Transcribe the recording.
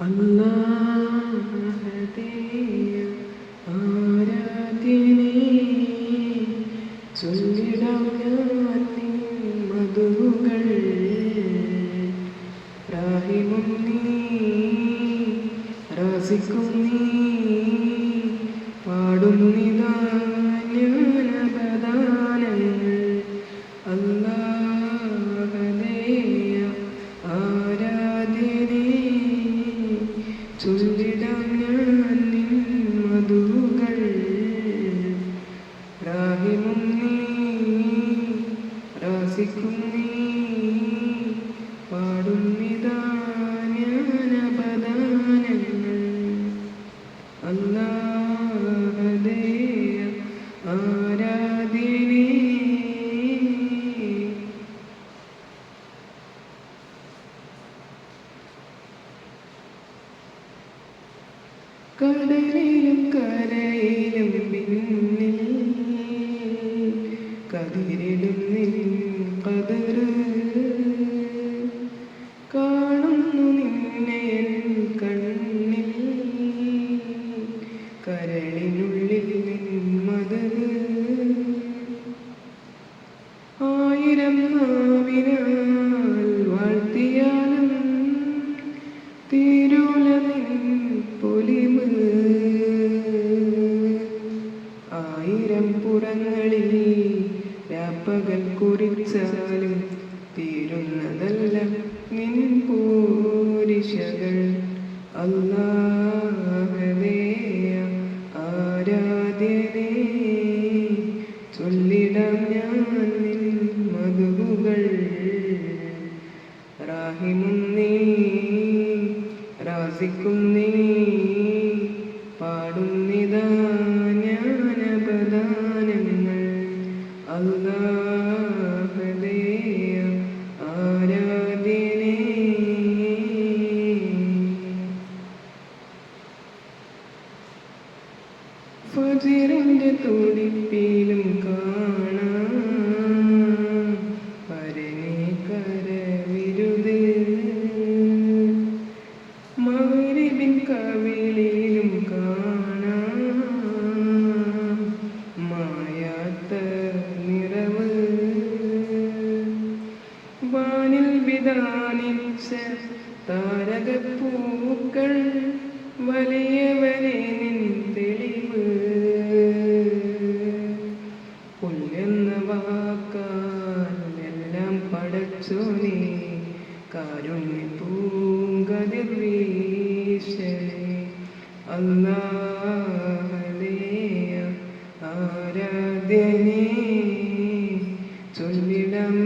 അല്ലാഹദേയ ആരാധ്യനേ ചൊല്ലിടാം ഞാൻ മധുകൾ രാഹിമും നീ രാസിക്കും നീ പാടും നിതാ ചൊല്ലിടാം കടലിലും കരയിലും പിന്നിൽ കതിരിലും രാസിക്കും നീ. പാടും നിതാ ജ്ഞാനപദാനങ്ങൾ അല്ലാഹദേയ ആരാധ്യനേ ഫജിറിന്റെ തുടിപ്പിലും കാണാം മകരിബിൻ കവിളിലും കാണാം. മായാത്ത നിറവ്. വാനിൽ വിധാനിച്ച താരകപ്പൂക്കൾ വലിയവനെ നിൻ തെളിവ്. പുല്ലെന്ന വാക്കാൽ എല്ലാം പടച്ചു നീ പൂങ്കതിർ അല്ലാഹലേയ ആരാധ്യനേ ചൊല്ലിടാം